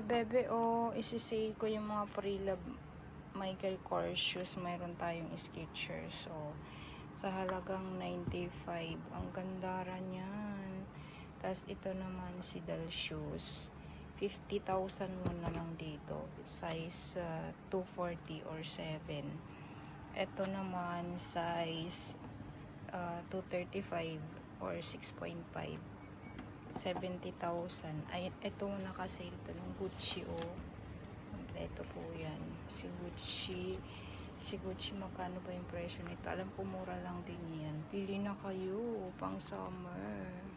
mga bebe, oh, isi-sale ko yung mga pre-love Michael Kors shoes. Mayroon tayong Skechers. So, sa halagang 95. Ang gandara niyan. Tapos, ito naman si Dal Shoes. 50,000 mo na lang dito. Size uh, 240 or 7. Ito naman, size uh, 235 or 6.5. 70,000. Ay, ito nakasale to ng Gucci, oh. Kompleto po yan. Si Gucci. Si Gucci, magkano ba yung presyo nito? Alam ko, mura lang din yan. Pili na kayo, pang summer.